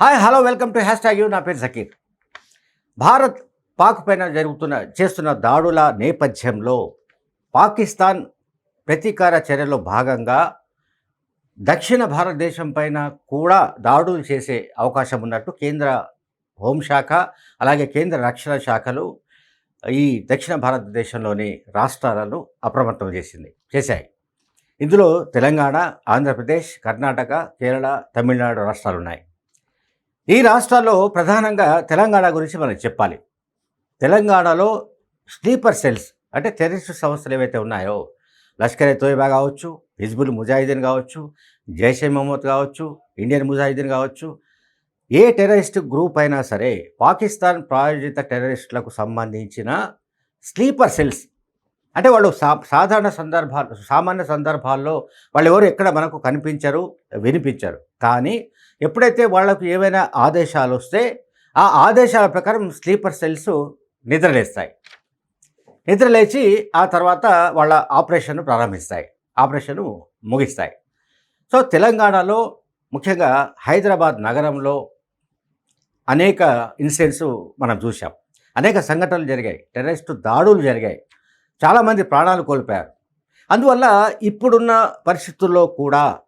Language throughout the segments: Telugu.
Hi hello welcome to hashtag you. నా పేరు జకీర్. భారత్ పాక్ పైన జరుగుతున్న చేస్తున్న దాడుల నేపథ్యంలో పాకిస్తాన్ ప్రతీకార చర్యలో భాగంగా దక్షిణ భారతదేశం పైన కూడా దాడులు చేసే అవకాశం ఉన్నట్టు కేంద్ర హోంశాఖ అలాగే కేంద్ర రక్షణ శాఖలు ఈ దక్షిణ భారతదేశంలోని రాష్ట్రాలను అప్రమత్తం చేసింది చేశాయి. ఇందులో తెలంగాణ ఆంధ్రప్రదేశ్ కర్ణాటక కేరళ తమిళనాడు రాష్ట్రాలు ఉన్నాయి ఈ రాష్ట్రాల్లో ప్రధానంగా తెలంగాణ గురించి మనం చెప్పాలి. తెలంగాణలో స్లీపర్ సెల్స్ అంటే టెర్రరిస్ట్ సంస్థలు ఏవైతే ఉన్నాయో లష్కర్ ఎ తోయిబా కావచ్చు హిజ్బుల్ ముజాహిదీన్ కావచ్చు జైషే మహమ్మద్ కావచ్చు ఇండియన్ ముజాహిదీన్ కావచ్చు ఏ టెర్రరిస్ట్ గ్రూప్ అయినా సరే పాకిస్తాన్ ప్రాయోజిత టెర్రరిస్టులకు సంబంధించిన స్లీపర్ సెల్స్. అంటే వాళ్ళు సా సాధారణ సందర్భాలు సామాన్య సందర్భాల్లో వాళ్ళు ఎవరు ఎక్కడ మనకు కనిపించరు వినిపించరు. కానీ ఎప్పుడైతే వాళ్ళకు ఏవైనా ఆదేశాలు వస్తే ఆ ఆదేశాల ప్రకారం స్లీపర్ సెల్స్ నిద్రలేస్తాయి. నిద్రలేచి ఆ తర్వాత వాళ్ళ ఆపరేషన్ను ప్రారంభిస్తాయి. ఆపరేషన్ను ముగిస్తాయి. సో తెలంగాణలో ముఖ్యంగా హైదరాబాద్ నగరంలో అనేక ఇన్సిడెంట్స్ మనం చూసాం అనేక సంఘటనలు జరిగాయి. టెర్రరిస్టు దాడులు జరిగాయి. చాలామంది ప్రాణాలు కోల్పోయారు. అందువల్ల ఇప్పుడున్న పరిస్థితుల్లో కూడా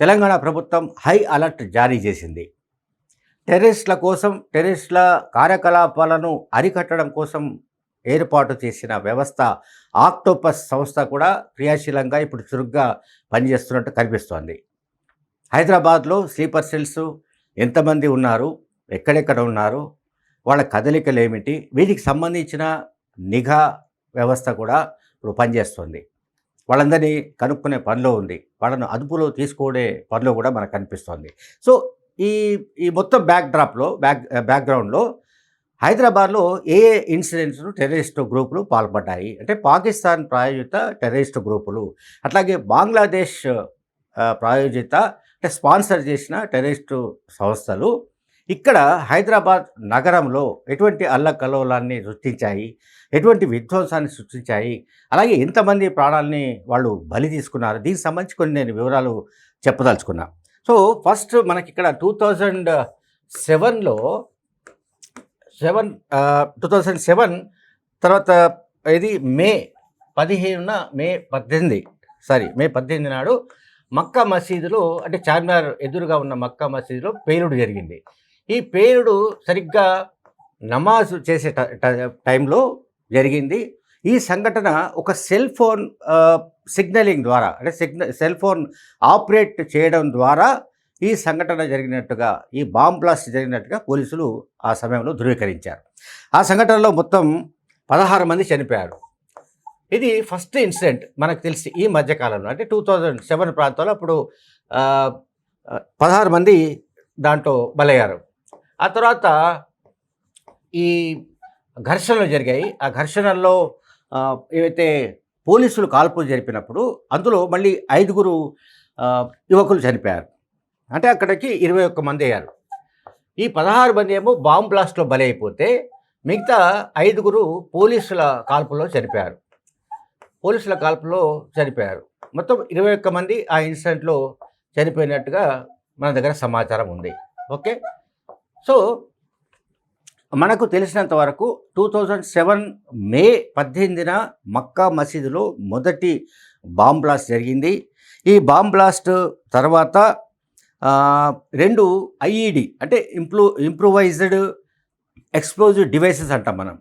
తెలంగాణ ప్రభుత్వం హై అలర్ట్ జారీ చేసింది. టెర్రరిస్టుల కోసం టెర్రరిస్టుల కార్యకలాపాలను అరికట్టడం కోసం ఏర్పాటు చేసిన వ్యవస్థ ఆక్టోపస్ సంస్థ కూడా క్రియాశీలంగా ఇప్పుడు చురుగ్గా పనిచేస్తున్నట్టు కనిపిస్తోంది. హైదరాబాద్లో స్లీపర్ సెల్స్ ఎంతమంది ఉన్నారు ఎక్కడెక్కడ ఉన్నారు వాళ్ళ కదలికలు ఏమిటి వీటికి సంబంధించిన నిఘా వ్యవస్థ కూడా ఇప్పుడు పనిచేస్తుంది. వాళ్ళందరినీ కనుక్కునే పనిలో ఉంది. వాళ్ళను అదుపులో తీసుకునే పనిలో కూడా మనకు కనిపిస్తోంది. సో ఈ ఈ మొత్తం బ్యాక్ డ్రాప్లో బ్యాక్ బ్యాక్గ్రౌండ్లో హైదరాబాద్లో ఏ ఏ ఇన్సిడెంట్స్ టెర్రరిస్టు గ్రూపులు పాల్పడ్డాయి? అంటే పాకిస్తాన్ ప్రాయోజిత టెర్రరిస్టు గ్రూపులు అట్లాగే బంగ్లాదేశ్ eh, ప్రాయోజిత అంటే స్పాన్సర్ చేసిన టెర్రరిస్టు సంస్థలు ఇక్కడ హైదరాబాద్ నగరంలో ఎటువంటి అల్లకల్లోలాన్ని సృష్టించాయి? ఎటువంటి విధ్వంసాన్ని సృష్టించాయి? అలాగే ఎంతమంది ప్రాణాలని వాళ్ళు బలి తీసుకున్నారు. దీనికి సంబంధించి కొన్ని నేను వివరాలు చెప్పదలుచుకున్నా. సో ఫస్ట్ మనకి ఇక్కడ టూ థౌజండ్ సెవెన్లో సెవెన్ టూ థౌజండ్ సెవెన్ తర్వాత ఇది మే పదిహేనున మే పద్దెనిమిది సారీ మే పద్దెనిమిది నాడు మక్కా మసీదులో అంటే చార్మినార్ ఎదురుగా ఉన్న మక్కా మసీదులో పేలుడు జరిగింది. ఈ పేలుడు సరిగ్గా నమాజ్ చేసే ట- టైంలో జరిగింది. ఈ సంఘటన ఒక సెల్ ఫోన్ సిగ్నలింగ్ ద్వారా అంటే సిగ్న సెల్ ఫోన్ ఆపరేట్ చేయడం ద్వారా ఈ సంఘటన జరిగినట్టుగా ఈ బాంబ్ బ్లాస్ట్ జరిగినట్టుగా పోలీసులు ఆ సమయంలో ధృవీకరించారు. ఆ సంఘటనలో మొత్తం పదహారు మంది చనిపోయారు. ఇది ఫస్ట్ ఇన్సిడెంట్ మనకు తెలిసి ఈ మధ్యకాలంలో అంటే టూ థౌజండ్ సెవెన్ ప్రాంతంలో అప్పుడు పదహారు మంది దాంట్లో బలయ్యారు. ఆ తర్వాత ఈ ఘర్షణలు జరిగాయి. ఆ ఘర్షణల్లో ఏవైతే పోలీసులు కాల్పులు జరిపినప్పుడు అందులో మళ్ళీ ఐదుగురు యువకులు చనిపోయారు. అంటే అక్కడికి ఇరవై ఒక్క మంది అయ్యారు. ఈ పదహారు మంది ఏమో బాంబ్ బ్లాస్ట్లో బలైపోతే అయిపోతే మిగతా ఐదుగురు పోలీసుల కాల్పులో చనిపోయారు. పోలీసుల కాల్పులో చనిపోయారు. మొత్తం ఇరవై ఒక్క మంది ఆ ఇన్సిడెంట్లో చనిపోయినట్టుగా మన దగ్గర సమాచారం ఉంది. ఓకే? సో మనకు తెలిసినంత వరకు టూ థౌజండ్ సెవెన్ మే పద్దెనిమిదిన మక్కా మసీదులో మొదటి బాంబ్ బ్లాస్ట్ జరిగింది. ఈ బాంబ్ బ్లాస్ట్ తర్వాత రెండు ఐఈడి అంటే ఇంప్రూ ఇంప్రూవైజ్డ్ ఎక్స్ప్లోజివ్ డివైసెస్ అంటాం మనం.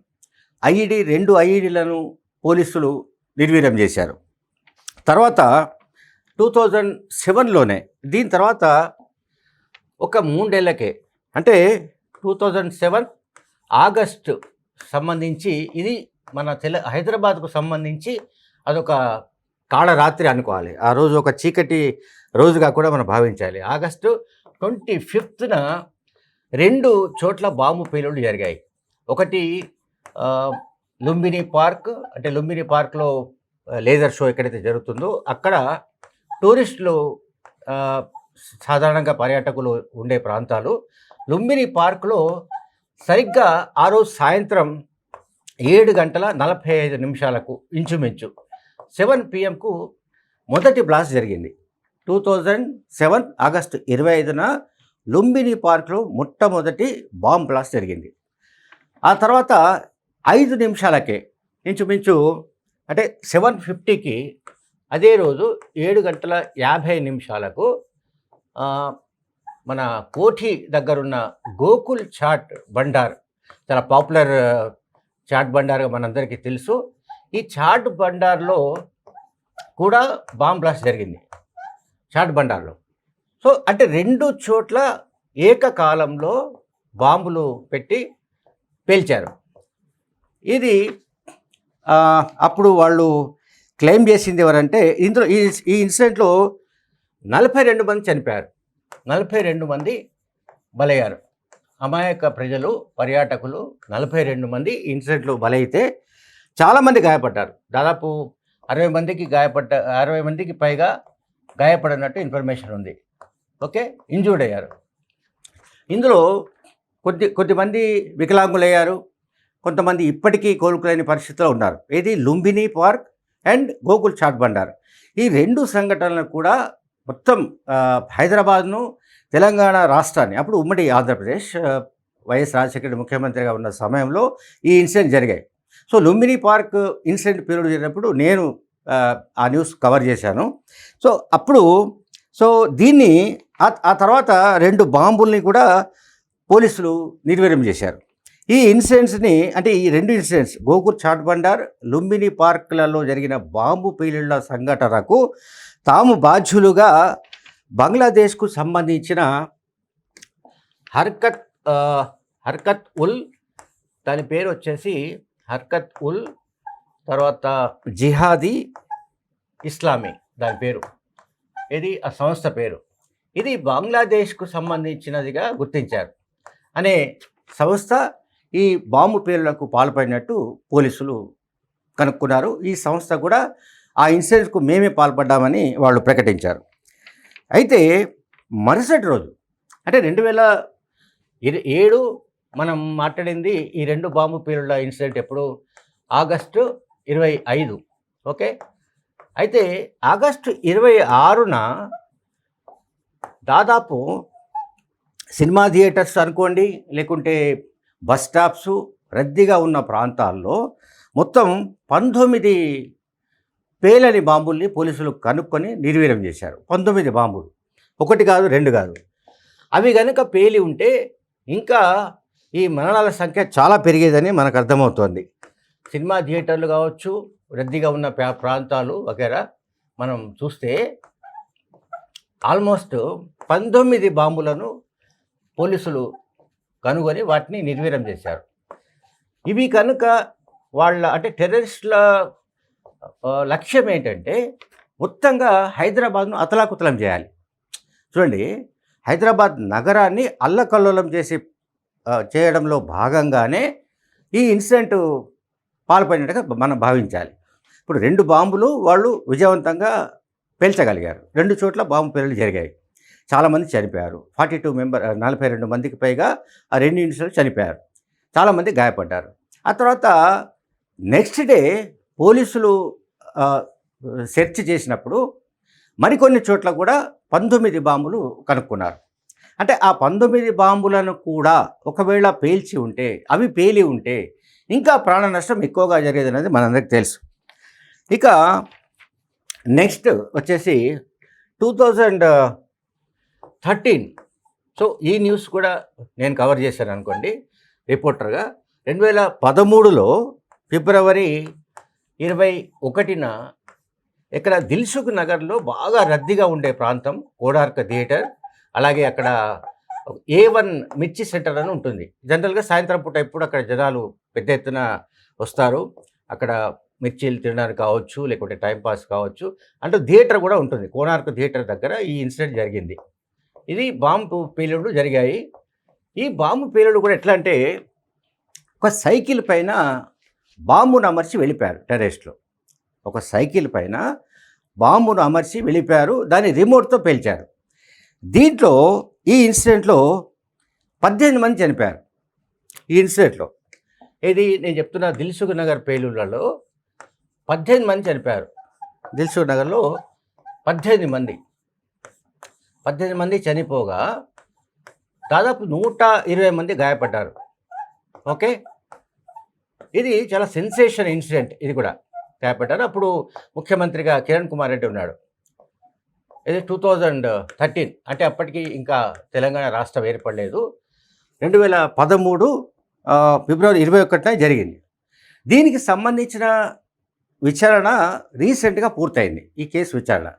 ఐఈడి రెండు ఐఈడీలను పోలీసులు నిర్వీర్యం చేశారు. తర్వాత టూ థౌజండ్ సెవెన్లోనే దీని తర్వాత ఒక మూడేళ్ళకే అంటే టూ థౌజండ్ సెవెన్ ఆగస్టు సంబంధించి ఇది మన తెల హైదరాబాద్కు సంబంధించి అదొక కాళరాత్రి అనుకోవాలి. ఆ రోజు ఒక చీకటి రోజుగా కూడా మనం భావించాలి. ఆగస్టు ట్వంటీ ఫిఫ్త్న రెండు చోట్ల బాంబు పేలుళ్ళు జరిగాయి. ఒకటి లుంబిని పార్క్ అంటే లుంబిని పార్క్లో లేజర్ షో ఎక్కడైతే జరుగుతుందో అక్కడ టూరిస్టులు సాధారణంగా పర్యాటకులు ఉండే ప్రాంతాలు. లుంబిని పార్క్లో సరిగ్గా ఆ రోజు సాయంత్రం ఏడు గంటల నలభై ఐదు నిమిషాలకు ఇంచుమించు సెవెన్ పిఎంకు మొదటి బ్లాస్ట్ జరిగింది. టూ థౌజండ్ సెవెన్ ఆగస్టు ఇరవై ఐదున లుంబిని పార్క్లో మొట్టమొదటి బాంబ్ బ్లాస్ట్ జరిగింది. ఆ తర్వాత ఐదు నిమిషాలకే ఇంచుమించు అంటే సెవెన్ ఫిఫ్టీకి అదే రోజు ఏడు గంటల యాభై నిమిషాలకు మన కోఠి దగ్గరున్న గోకుల్ చాట్ బండార్. చాలా పాపులర్ చాట్ బండార్గా మనందరికీ తెలుసు. ఈ చాట్ బండార్లో కూడా బాంబ్ బ్లాస్ట్ జరిగింది. చాట్ బండార్లో. సో అంటే రెండు చోట్ల ఏకకాలంలో బాంబులు పెట్టి పేల్చారు. ఇది అప్పుడు వాళ్ళు క్లెయిమ్ చేసింది ఎవరంటే ఇందులో ఈ ఈ ఇన్సిడెంట్లో నలభై రెండు మంది చనిపోయారు. నలభై రెండు మంది బలయ్యారు. అమాయక ప్రజలు పర్యాటకులు నలభై రెండు మంది ఇన్సిడెంట్లు బలైతే చాలామంది గాయపడ్డారు. దాదాపు అరవై మందికి గాయపడ్డ అరవై మందికి పైగా గాయపడినట్టు ఇన్ఫర్మేషన్ ఉంది. ఓకే? ఇంజూర్డ్ అయ్యారు. ఇందులో కొద్ది కొద్దిమంది వికలాంగులయ్యారు. కొంతమంది ఇప్పటికీ కోలుకోలేని పరిస్థితిలో ఉన్నారు. ఇది Lumbini park and Gokul chat Bandar. ఈ రెండు సంఘటనలు కూడా మొత్తం హైదరాబాద్ను తెలంగాణ రాష్ట్రాన్ని అప్పుడు ఉమ్మడి ఆంధ్రప్రదేశ్ వైఎస్ రాజశేఖర ముఖ్యమంత్రిగా ఉన్న సమయంలో ఈ ఇన్సిడెంట్ జరిగాయి. So Lumbini park incident period జరిగినప్పుడు నేను ఆ, న్యూస్ కవర్ చేశాను. సో అప్పుడు సో దీన్ని ఆ ఆ తర్వాత రెండు బాంబుల్ని కూడా పోలీసులు నిర్వీర్యం చేశారు. ఈ ఇన్సిడెంట్స్ని అంటే ఈ రెండు ఇన్సిడెంట్స్ గోకుర్ చాట్ బండార్ లుంబిని పార్కులలో జరిగిన బాంబు పేలుళ్ళ సంఘటనకు తాము బాధ్యులుగా బంగ్లాదేశ్కు సంబంధించిన హర్కత్ హర్కత్ ఉల్ దాని పేరు వచ్చేసి హర్కత్ ఉల్ తర్వాత జిహాదీ ఇస్లామీ దాని పేరు. ఇది ఆ సంస్థ పేరు. ఇది బంగ్లాదేశ్కు సంబంధించినదిగా గుర్తించారు. అనే సంస్థ ఈ బాంబు పేర్లకు పాల్పడినట్టు పోలీసులు కనుక్కున్నారు. ఈ సంస్థ కూడా ఆ ఇన్సిడెంట్కు మేమే పాల్పడ్డామని వాళ్ళు ప్రకటించారు. అయితే మరుసటి రోజు అంటే రెండు వేల ఏడు మనం మాట్లాడింది ఈ రెండు బాంబు పేలుళ్ళ ఇన్సిడెంట్ ఎప్పుడు? ఆగస్టు ఇరవై ఐదు. ఓకే? అయితే ఆగస్టు ఇరవై ఆరున దాదాపు సినిమా థియేటర్స్ అనుకోండి లేకుంటే బస్ స్టాప్స్ రద్దీగా ఉన్న ప్రాంతాల్లో మొత్తం పంతొమ్మిది పేలని బాంబుల్ని పోలీసులు కనుక్కొని నిర్వీర్యం చేశారు. పంతొమ్మిది బాంబులు. ఒకటి కాదు రెండు కాదు. అవి కనుక పేలి ఉంటే ఇంకా ఈ మరణాల సంఖ్య చాలా పెరిగేదని మనకు అర్థమవుతోంది. సినిమా థియేటర్లు కావచ్చు రద్దీగా ఉన్న ప్రా- ప్రాంతాలు వగేరా మనం చూస్తే ఆల్మోస్ట్ పంతొమ్మిది బాంబులను పోలీసులు కనుగొని వాటిని నిర్వీర్యం చేశారు. ఇవి కనుక వాళ్ళ అంటే టెర్రరిస్టుల లక్ష్యం ఏంటంటే మొత్తంగా హైదరాబాద్ను అతలాకుతలం చేయాలి. చూడండి హైదరాబాద్ నగరాన్ని అల్లకల్లోలం చేసి చేయడంలో భాగంగానే ఈ ఇన్సిడెంట్ పాల్పడినట్టుగా మనం భావించాలి. ఇప్పుడు రెండు బాంబులు వాళ్ళు విజయవంతంగా పేల్చగలిగారు. రెండు చోట్ల బాంబు పేలులు జరిగాయి. చాలామంది చనిపోయారు. ఫార్టీ టూ మెంబర్ నలభై రెండు మందికి పైగా ఆ రెండు ఇన్సిడెంట్లు చనిపోయారు. చాలామంది గాయపడ్డారు. ఆ తర్వాత నెక్స్ట్ డే పోలీసులు సెర్చ్ చేసినప్పుడు మరికొన్ని చోట్ల కూడా పంతొమ్మిది బాంబులు కనుక్కున్నారు. అంటే ఆ పంతొమ్మిది బాంబులను కూడా ఒకవేళ పేల్చి ఉంటే అవి పేలి ఉంటే ఇంకా ప్రాణ నష్టం ఎక్కువగా జరిగేది అనేది మనందరికి తెలుసు. ఇక నెక్స్ట్ వచ్చేసి టూ థౌజండ్ థర్టీన్. సో ఈ న్యూస్ కూడా నేను కవర్ చేశాను అనుకోండి రిపోర్టర్గా. రెండు వేల పదమూడులో ఫిబ్రవరి ఇరవై ఒకటిన ఇక్కడ దిల్సుఖ్ నగర్లో బాగా రద్దీగా ఉండే ప్రాంతం కోడార్క థియేటర్. అలాగే అక్కడ ఏ వన్ మిర్చి సెంటర్ అని ఉంటుంది. జనరల్గా సాయంత్రం పూట ఎప్పుడు అక్కడ జనాలు పెద్ద ఎత్తున వస్తారు. అక్కడ మిర్చీలు తినడానికి కావచ్చు లేకుంటే టైంపాస్ కావచ్చు. అంటే థియేటర్ కూడా ఉంటుంది. కోనార్క్ థియేటర్ దగ్గర ఈ ఇన్సిడెంట్ జరిగింది. ఇది బాంబు పేలుడు జరిగాయి. ఈ బాంబు పేలుడు కూడా ఎట్లా అంటే ఒక సైకిల్ పైన బాంబును అమర్చి వెళ్ళిపోయారు టెరెస్ట్లో ఒక సైకిల్ పైన బాంబును అమర్చి వెళ్ళిపోయారు దాన్ని రిమోట్తో పేల్చారు. దీంట్లో ఈ ఇన్సిడెంట్లో పద్దెనిమిది మంది చనిపోయారు. ఈ ఇన్సిడెంట్లో ఇది నేను చెప్తున్న దిల్సుఖ్ నగర్ పేలుళ్ళలో పద్దెనిమిది మంది చనిపోయారు. దిల్సుఖ్ నగర్లో పద్దెనిమిది మంది. పద్దెనిమిది మంది చనిపోగా దాదాపు నూట ఇరవై మంది గాయపడ్డారు. ఓకే? ఇది చాలా సెన్సేషన్ ఇన్సిడెంట్ ఇది కూడా. గాయపడ్డారు అప్పుడు ముఖ్యమంత్రిగా కిరణ్ కుమార్ రెడ్డి ఉన్నాడు. ఇది టూ థౌజండ్ థర్టీన్ అంటే అప్పటికి ఇంకా తెలంగాణ రాష్ట్రం ఏర్పడలేదు. రెండు వేల పదమూడు ఫిబ్రవరి ఇరవై ఒకటిన జరిగింది. దీనికి సంబంధించిన విచారణ రీసెంట్గా పూర్తయింది. ఈ కేసు విచారణ.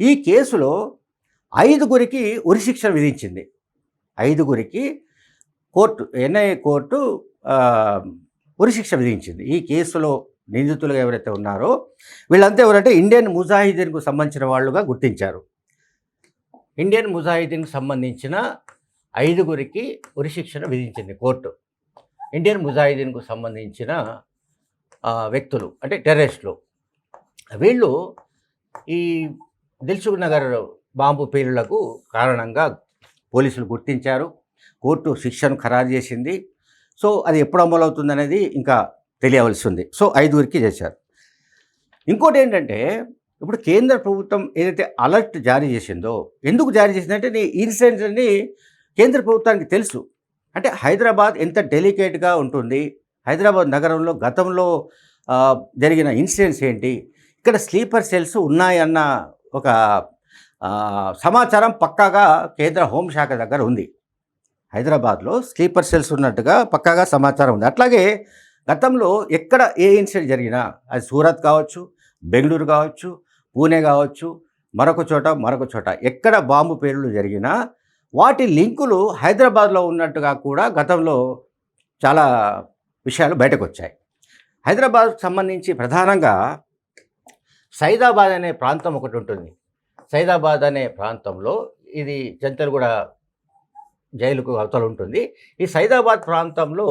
ఈ కేసులో ఐదుగురికి ఉరిశిక్ష విధించింది. ఐదుగురికి కోర్టు ఎన్ఐఏ కోర్టు ఉరిశిక్ష విధించింది. ఈ కేసులో నిందితులుగా ఎవరైతే ఉన్నారో వీళ్ళంతా ఎవరంటే ఇండియన్ ముజాహిదీన్కు సంబంధించిన వాళ్ళుగా గుర్తించారు. ఇండియన్ ముజాహిదీన్కు సంబంధించిన ఐదుగురికి ఉరిశిక్షను విధించింది కోర్టు. ఇండియన్ ముజాహిదీన్కు సంబంధించిన వ్యక్తులు అంటే టెర్రరిస్టులు. వీళ్ళు ఈ దిల్సుఖ్ నగర్ బాంబు పేలులకు కారణంగా పోలీసులు గుర్తించారు. కోర్టు శిక్షను ఖరారు చేసింది. సో అది ఎప్పుడు అమలవుతుంది అనేది ఇంకా తెలియవలసి ఉంది సో ఐదుగురికి చేశారు. ఇంకోటి ఏంటంటే ఇప్పుడు కేంద్ర ప్రభుత్వం ఏదైతే అలర్ట్ జారీ చేసిందో ఎందుకు జారీ చేసిందంటే నీ ఇన్సిడెంట్స్ అన్ని కేంద్ర ప్రభుత్వానికి తెలుసు. అంటే హైదరాబాద్ ఎంత డెలికేట్గా ఉంటుంది హైదరాబాద్ నగరంలో గతంలో జరిగిన ఇన్సిడెంట్స్ ఏంటి ఇక్కడ స్లీపర్ సెల్స్ ఉన్నాయన్న ఒక సమాచారం పక్కాగా కేంద్ర హోంశాఖ దగ్గర ఉంది. హైదరాబాద్లో స్లీపర్ సెల్స్ ఉన్నట్టుగా పక్కాగా సమాచారం ఉంది. అట్లాగే గతంలో ఎక్కడ ఏ ఇన్సిడెంట్ జరిగినా అది సూరత్ కావచ్చు బెంగళూరు కావచ్చు పూణే కావచ్చు మరొక చోట మరొక చోట ఎక్కడ బాంబు పేలులు జరిగినా వాటి లింకులు హైదరాబాద్లో ఉన్నట్టుగా కూడా గతంలో చాలా విషయాలు బయటకు వచ్చాయి హైదరాబాద్కు సంబంధించి ప్రధానంగా సైదాబాద్ అనే ప్రాంతం ఒకటి ఉంటుంది. సైదాబాద్ అనే ప్రాంతంలో ఇది జంతలు కూడా జైలుకు అవతల ఉంటుంది. ఈ సైదాబాద్ ప్రాంతంలో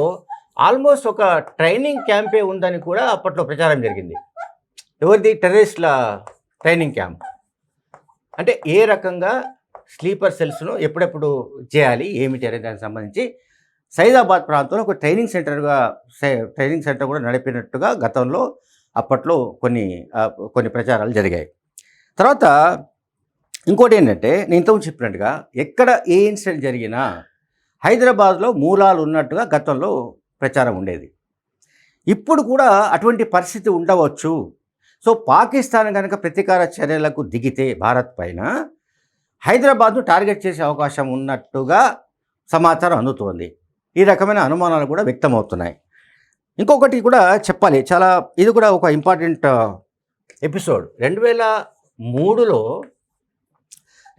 ఆల్మోస్ట్ ఒక ట్రైనింగ్ క్యాంపే ఉందని కూడా అప్పట్లో ప్రచారం జరిగింది. ఎవరిది? టెర్రరిస్ట్ల ట్రైనింగ్ క్యాంప్. అంటే ఏ రకంగా స్లీపర్ సెల్స్ను ఎప్పుడెప్పుడు చేయాలి ఏమిటి అనే దానికి సంబంధించి సైదాబాద్ ప్రాంతంలో ఒక ట్రైనింగ్ సెంటర్గా ట్రైనింగ్ సెంటర్ కూడా నడిపినట్టుగా గతంలో అప్పట్లో కొన్ని కొన్ని ప్రచారాలు జరిగాయి. తర్వాత ఇంకోటి ఏంటంటే నేను ఇంతకు చెప్పినట్టుగా ఎక్కడ ఏ ఇన్సిడెంట్ జరిగినా హైదరాబాద్లో మూలాలు ఉన్నట్టుగా గతంలో ప్రచారం ఉండేది. ఇప్పుడు కూడా అటువంటి పరిస్థితి ఉండవచ్చు. సో పాకిస్తాన్ కనుక ప్రతీకార చర్యలకు దిగితే భారత్ పైన హైదరాబాద్ను టార్గెట్ చేసే అవకాశం ఉన్నట్టుగా సమాచారం అందుతోంది. ఈ రకమైన అనుమానాలు కూడా వ్యక్తమవుతున్నాయి. ఇంకొకటి కూడా చెప్పాలి. చాలా ఇది కూడా ఒక ఇంపార్టెంట్ ఎపిసోడ్. రెండు వేల మూడులో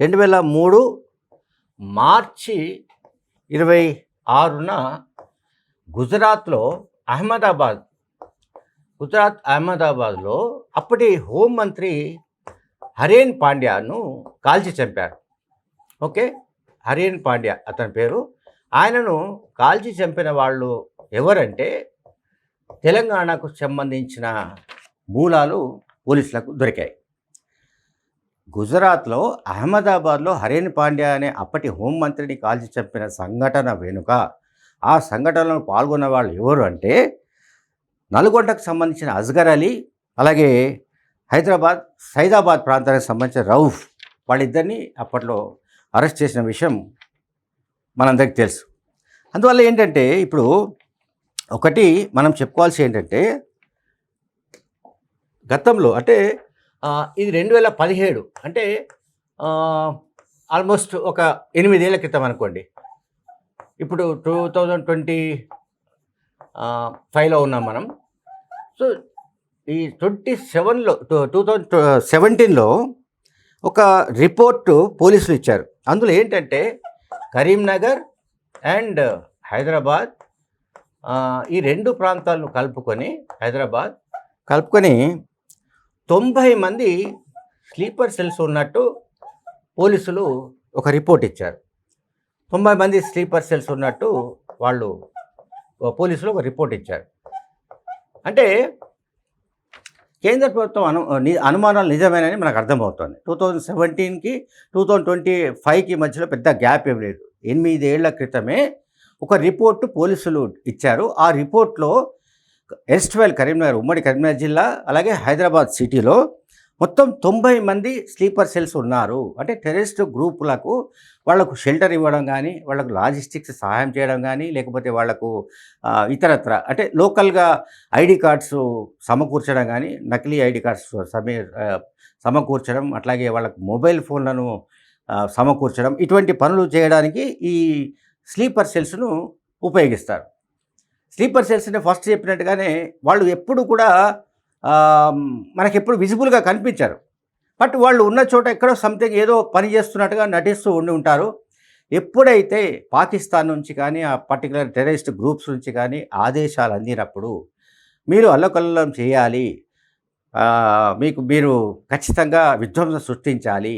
రెండు వేల మూడు మార్చి ఇరవై ఆరున గుజరాత్లో అహ్మదాబాద్ గుజరాత్ అహ్మదాబాద్లో అప్పటి హోంమంత్రి హరేన్ పాండ్యాను కాల్చి చంపారు. ఓకే? హరేన్ పాండ్యా అతని పేరు. ఆయనను కాల్చి చంపిన వాళ్ళు ఎవరంటే తెలంగాణకు సంబంధించిన మూలాలు పోలీసులకు దొరికాయి. గుజరాత్లో అహ్మదాబాద్లో హరేన్ పాండ్యా అనే అప్పటి హోంమంత్రిని కాల్చి చంపిన సంఘటన వెనుక ఆ సంఘటనలో పాల్గొన్న వాళ్ళు ఎవరు అంటే నల్గొండకు సంబంధించిన అజ్గర్ అలీ అలాగే హైదరాబాద్ సైదాబాద్ ప్రాంతానికి సంబంధించిన రౌఫ్ వాళ్ళిద్దరిని అప్పట్లో అరెస్ట్ చేసిన విషయం మనందరికీ తెలుసు. అందువల్ల ఏంటంటే ఇప్పుడు ఒకటి మనం చెప్పుకోవాల్సి ఏంటంటే గతంలో అంటే ఇది రెండు వేల పదిహేడు. అంటే ఆల్మోస్ట్ ఒక ఎనిమిదేళ్ళ క్రితం అనుకోండి. ఇప్పుడు టూ థౌజండ్ ట్వంటీ ఫైవ్లో ఉన్నాం మనం. సో ఈ ట్వంటీ సెవెన్లో టూ థౌజండ్ సెవెంటీన్లో ఒక రిపోర్టు పోలీసులు ఇచ్చారు. అందులో ఏంటంటే కరీంనగర్ అండ్ హైదరాబాద్ ఈ రెండు ప్రాంతాలను కలుపుకొని హైదరాబాద్ కలుపుకొని తొంభై మంది స్లీపర్ సెల్స్ ఉన్నట్టు పోలీసులు ఒక రిపోర్ట్ ఇచ్చారు. తొంభై మంది స్లీపర్ సెల్స్ ఉన్నట్టు వాళ్ళు పోలీసులు ఒక రిపోర్ట్ ఇచ్చారు. అంటే కేంద్ర ప్రభుత్వం అను అనుమానాలు నిజమేనని మనకు అర్థమవుతుంది. టూ థౌజండ్ సెవెంటీన్కి టూ థౌజండ్ ట్వంటీ ఫైవ్కి మధ్యలో పెద్ద గ్యాప్ ఏం లేదు. ఎనిమిదేళ్ళ క్రితమే ఒక రిపోర్టు పోలీసులు ఇచ్చారు. ఆ రిపోర్ట్లో ఎస్ట్వెల్ కరీంనగర్ ఉమ్మడి కరీంనగర్ జిల్లా అలాగే హైదరాబాద్ సిటీలో మొత్తం తొంభై మంది స్లీపర్ సెల్స్ ఉన్నారు. అంటే టెర్రరిస్ట్ గ్రూపులకు వాళ్ళకు షెల్టర్ ఇవ్వడం కానీ వాళ్ళకు లాజిస్టిక్స్ సహాయం చేయడం కానీ లేకపోతే వాళ్ళకు ఇతరత్ర అంటే లోకల్గా ఐడి కార్డ్స్ సమకూర్చడం కానీ నకిలీ ఐడి కార్డ్స్ సమీ సమకూర్చడం అట్లాగే వాళ్ళకు మొబైల్ ఫోన్లను సమకూర్చడం ఇటువంటి పనులు చేయడానికి ఈ స్లీపర్ సెల్స్ను ఉపయోగిస్తారు. స్లీపర్ సెల్స్ని ఫస్ట్ చెప్పినట్టుగానే వాళ్ళు ఎప్పుడు కూడా మనకి ఎప్పుడు విజిబుల్గా కనిపించారు. బట్ వాళ్ళు ఉన్న చోట ఎక్కడో సంథింగ్ ఏదో పని చేస్తున్నట్టుగా నటిస్తూ ఉండి ఉంటారు. ఎప్పుడైతే పాకిస్తాన్ నుంచి కానీ ఆ పర్టికులర్ టెర్రరిస్ట్ గ్రూప్స్ నుంచి కానీ ఆదేశాలు అందినప్పుడు మీరు అల్లకల్లం చేయాలి మీకు మీరు ఖచ్చితంగా విధ్వంసం సృష్టించాలి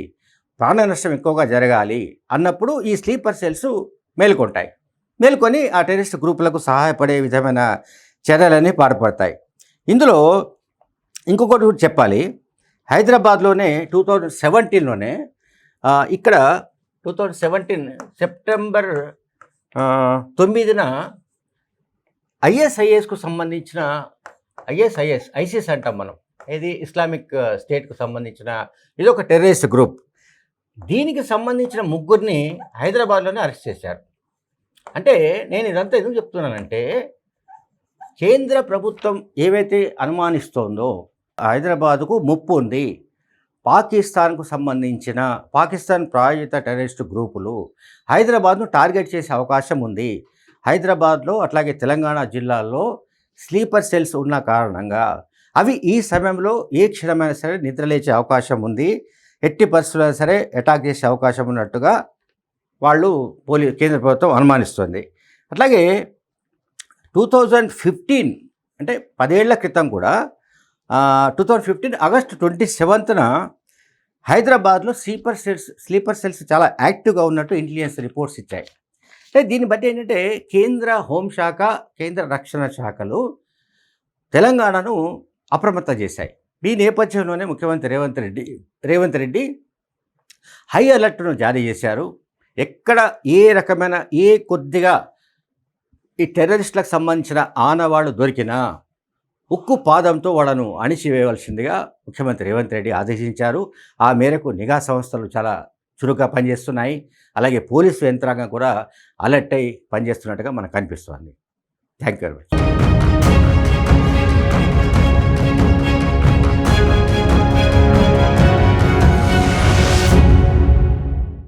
ప్రాణ నష్టం ఎక్కువగా జరగాలి అన్నప్పుడు ఈ స్లీపర్ సెల్స్ మేల్కొంటాయి. మేల్కొని ఆ టెర్రరిస్ట్ గ్రూపులకు సహాయపడే విధమైన చర్యలన్నీ పాటుపడతాయి. ఇందులో ఇంకొకటి కూడా చెప్పాలి. హైదరాబాద్లోనే టూ థౌజండ్ సెవెంటీన్లోనే ఇక్కడ టూ థౌజండ్ సెవెంటీన్ సెప్టెంబర్ తొమ్మిదిన ఐఎస్ఐఎస్కు సంబంధించిన ఐఎస్ఐఎస్ ఐసిస్ అంటాం మనం. ఇది ఇస్లామిక్ స్టేట్కు సంబంధించిన ఇది ఒక టెర్రరిస్ట్ గ్రూప్. దీనికి సంబంధించిన ముగ్గురిని హైదరాబాద్లోనే అరెస్ట్ చేశారు. అంటే నేను ఇదంతా ఎందుకు చెప్తున్నానంటే కేంద్ర ప్రభుత్వం ఏవైతే అనుమానిస్తోందో హైదరాబాదుకు ముప్పు ఉంది. పాకిస్తాన్కు సంబంధించిన పాకిస్తాన్ ప్రాయోజిత టెర్రరిస్ట్ గ్రూపులు హైదరాబాద్ను టార్గెట్ చేసే అవకాశం ఉంది. హైదరాబాద్లో అట్లాగే తెలంగాణ జిల్లాల్లో స్లీపర్ సెల్స్ ఉన్న కారణంగా అవి ఈ సమయంలో ఏ క్షణమైనా సరే నిద్రలేచే అవకాశం ఉంది. ఎట్టి పరిస్థితులైనా సరే అటాక్ చేసే అవకాశం ఉన్నట్టుగా వాళ్ళు పోలీ కేంద్ర ప్రభుత్వం అనుమానిస్తుంది. అట్లాగే టూ థౌజండ్ ఫిఫ్టీన్ అంటే పదేళ్ళ క్రితం కూడా two thousand fifteen August twenty సెవెంత్న హైదరాబాద్లో స్లీపర్ సెల్స్ స్లీపర్ సెల్స్ చాలా యాక్టివ్గా ఉన్నట్టు ఇంటెలిజెన్స్ రిపోర్ట్స్ ఇచ్చాయి. అంటే దీన్ని బట్టి ఏంటంటే కేంద్ర హోంశాఖ కేంద్ర రక్షణ శాఖలు తెలంగాణను అప్రమత్తం చేశాయి. ఈ నేపథ్యంలోనే ముఖ్యమంత్రి రేవంత్ రెడ్డి రేవంత్ రెడ్డి హై అలర్ట్ను జారీ చేశారు. ఎక్కడ ఏ రకమైన ఏ కొద్దిగా ఈ టెర్రరిస్టులకు సంబంధించిన ఆనవాళ్ళు దొరికినా ఉక్కు పాదంతో వాళ్ళను అణిచివేయవలసిందిగా ముఖ్యమంత్రి రేవంత్ రెడ్డి ఆదేశించారు. ఆ మేరకు నిఘా సంస్థలు చాలా చురుగ్గా పనిచేస్తున్నాయి. అలాగే పోలీసు యంత్రాంగం కూడా అలర్ట్ అయి పనిచేస్తున్నట్టుగా మనకు కనిపిస్తోంది. Thank you very much.